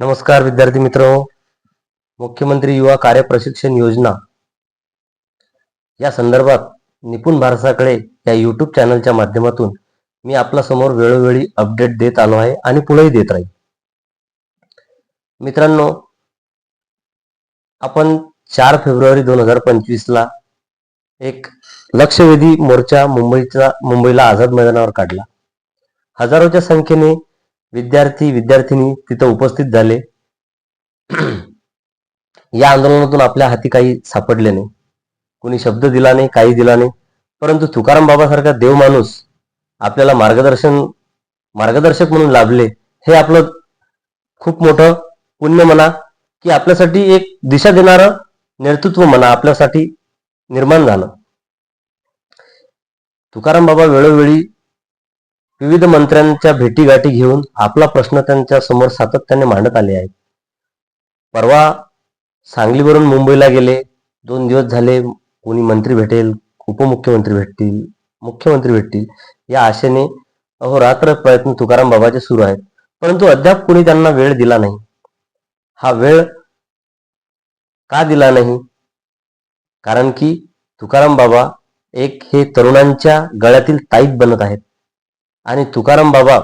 नमस्कार विद्यार्थी मित्र. मुख्यमंत्री युवा कार्य प्रशिक्षण योजना. या संदर्भात निपुण भारसाकडे या यूट्यूब चॅनलच्या माध्यमातून मी आपल्यासमोर वेळोवेळी अपडेट देत आलो आहे आणि पुढेही देत राहील. मित्रांनो आपण चार फेब्रुवारी दोन हजार पंचवीसला एक लक्षवेधी मोर्चा मुंबईचा मुंबईला आझाद मैदानावर काढला. हजारोच्या संख्येने विद्यार्थी विद्यार्थिनी तिथं उपस्थित झाले. या आंदोलनातून आपल्या हाती काही सापडले नाही. कोणी शब्द दिला नाही काही दिला नाही. परंतु तुकाराम बाबासारखा देव माणूस आपल्याला मार्गदर्शन मार्गदर्शक म्हणून लाभले हे आपलं खूप मोठं पुण्य म्हणा की आपल्यासाठी एक दिशा देणारं नेतृत्व म्हणा आपल्यासाठी निर्माण झालं. तुकाराम बाबा वेळोवेळी विविध मंत्र्यांच्या भेटीगाठी घेऊन आपला प्रश्न त्यांच्यासमोर सातत्याने मांडत आले आहेत. परवा सांगलीवरून मुंबईला गेले. दोन दिवस झाले कोणी मंत्री भेटेल उपमुख्यमंत्री भेटतील मुख्यमंत्री भेटतील या आशेने अहोरात्र प्रयत्न तुकाराम बाबाचे सुरू आहेत. परंतु अद्याप कोणी त्यांना वेळ दिला नाही. हा वेळ का दिला नाही? कारण की तुकाराम बाबा एक हे तरुणांच्या गळ्यातील ताईत बनत आहेत. आणि तुकाराम बाबा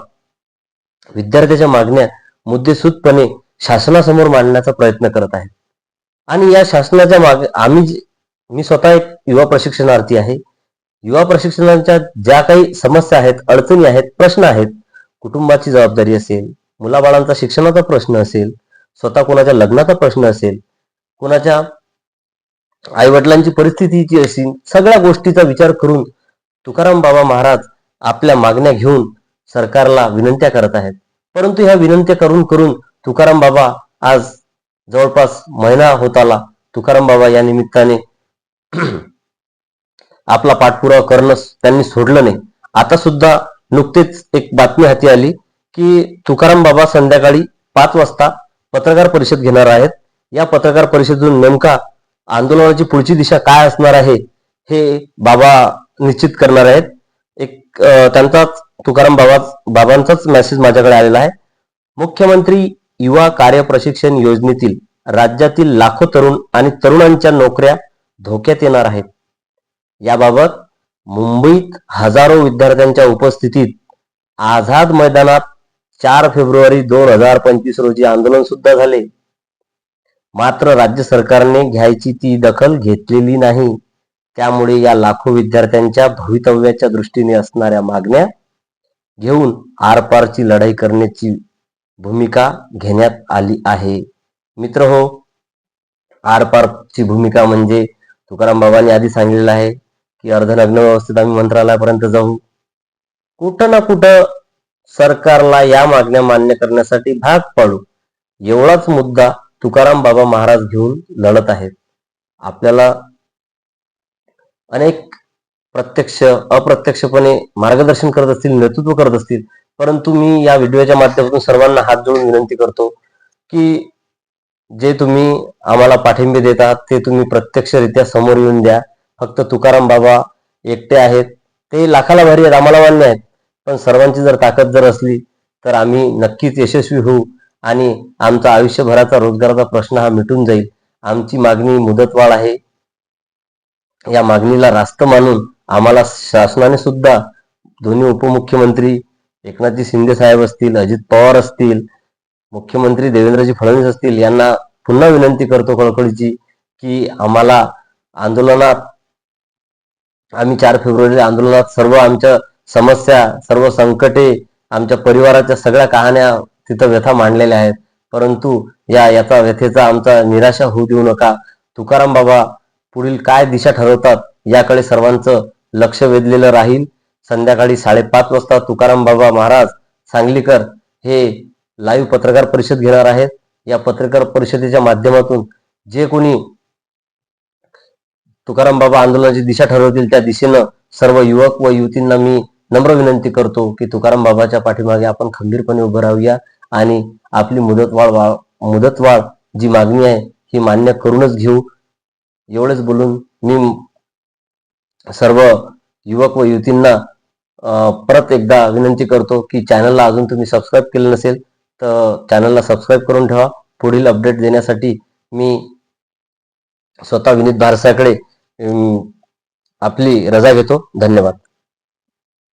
विद्यार्थ्याच्या मागण्या मुद्देसूदपणे शासनासमोर मांडण्याचा प्रयत्न करत आहेत. आणि या शासनाच्या माग आम्ही मी स्वतः एक युवा प्रशिक्षणार्थी आहे. युवा प्रशिक्षणाच्या ज्या काही समस्या आहेत अडचणी आहेत प्रश्न आहेत कुटुंबाची जबाबदारी असेल मुलाबाळांचा शिक्षणाचा प्रश्न असेल स्वतः कोणाच्या लग्नाचा प्रश्न असेल कोणाच्या आईवडिलांची परिस्थितीची असेल सगळ्या गोष्टीचा विचार करून तुकाराम बाबा महाराज आपल्या मागण्या घेऊन सरकारला विनंत्या करत आहेत. परंतु ह्या विनंत्या करून करून तुकाराम बाबा आज जवळपास महिना होत आला. तुकाराम बाबा या निमित्ताने आपला पाठपुरावा करणं त्यांनी सोडलं नाही. आता सुद्धा नुकतेच एक बातमी हाती आली की तुकाराम बाबा संध्याकाळी पाच वाजता पत्रकार परिषद घेणार आहेत. या पत्रकार परिषदेतून नेमका आंदोलनाची पुढची दिशा काय असणार आहे हे बाबा निश्चित करणार आहेत. एक त्यांचाच तुकाराम बाबा बाबांचाच मेसेज माझ्याकडे आलेला आहे. मुख्यमंत्री युवा कार्य प्रशिक्षण योजनेतील राज्यातील लाखो तरुण आणि तरुणांच्या नोकऱ्या धोक्यात येणार आहेत. याबाबत मुंबईत हजारो विद्यार्थ्यांच्या उपस्थितीत आझाद मैदानात चार फेब्रुवारी दोन हजार पंचवीस रोजी आंदोलन सुद्धा झाले. मात्र राज्य सरकारने घ्यायची ती दखल घेतलेली नाही. त्यामुळे या लाखो विद्यार्थ्यांच्या भवितव्याच्या दृष्टीने असणाऱ्या मागण्या घेऊन आरपारची लढाई करण्याची भूमिका घेण्यात आली आहे. मित्र हो आरपारची भूमिका म्हणजे तुकाराम बाबांनी आधी सांगितलेलं आहे की अर्धनग्न व्यवस्थेत आम्ही मंत्रालयापर्यंत जाऊ. कुठं ना कुठं सरकारला या मागण्या मान्य करण्यासाठी भाग पाडू. एवढाच मुद्दा तुकाराम बाबा महाराज घेऊन लढत आहेत. आपल्याला अनेक प्रत्यक्ष अप्रत्यक्षपणे मार्गदर्शन करत असतील नेतृत्व करत असतील परंतु मी या व्हिडिओच्या माध्यमातून सर्वांना हात जोडून विनंती करतो की जे तुम्ही आम्हाला पाठिंबे देतात ते तुम्ही प्रत्यक्षरित्या समोर येऊन द्या. फक्त तुकाराम बाबा एकटे आहेत. ते लाखाला भारी आहेत आम्हाला मान्य आहेत. पण सर्वांची जर ताकद जर असली तर आम्ही नक्कीच यशस्वी होऊ आणि आमचा आयुष्यभराचा रोजगाराचा प्रश्न हा मिटून जाईल. आमची मागणी मुदतवाढ आहे. या मागणीला रास्त मानून आम्हाला शासनाने सुद्धा दोन्ही उपमुख्यमंत्री एकनाथजी शिंदे साहेब असतील अजित पवार असतील मुख्यमंत्री देवेंद्रजी फडणवीस असतील यांना पुन्हा विनंती करतो कळकळीची की आम्हाला आंदोलनात आम्ही चार फेब्रुवारी आंदोलनात सर्व आमच्या समस्या सर्व संकटे आमच्या परिवाराच्या सगळ्या कहाण्या तिथं व्यथा मांडलेल्या आहेत. परंतु या याचा व्यथेचा आमचा निराशा होऊ देऊ नका. तुकाराम बाबा पुढील काय दिशा ठरवतात याकडे सर्वांचं लक्ष वेधलेलं राहील. संध्याकाळी साडेपाच वाजता तुकाराम बाबा महाराज सांगलीकर हे लाईव्ह पत्रकार परिषद घेणार आहेत. या पत्रकार परिषदेच्या माध्यमातून जे कोणी तुकाराम बाबा आंदोलनाची दिशा ठरवतील त्या दिशेनं सर्व युवक व युवतींना मी नम्र विनंती करतो की तुकाराम बाबाच्या पाठीमागे आपण खंबीरपणे उभं राहूया आणि आपली मुदतवाढ वा मुदतवाढ जी मागणी आहे ही मान्य करूनच घेऊ. एवढेच बोलून मी सर्व युवक व युवतींना परत एकदा विनंती करतो की चॅनलला अजून तुम्ही सबस्क्राईब केलं नसेल तर चॅनलला सबस्क्राईब करून ठेवा. पुढील अपडेट देण्यासाठी मी स्वतः विनीत भारसाकडे आपली रजा घेतो. धन्यवाद.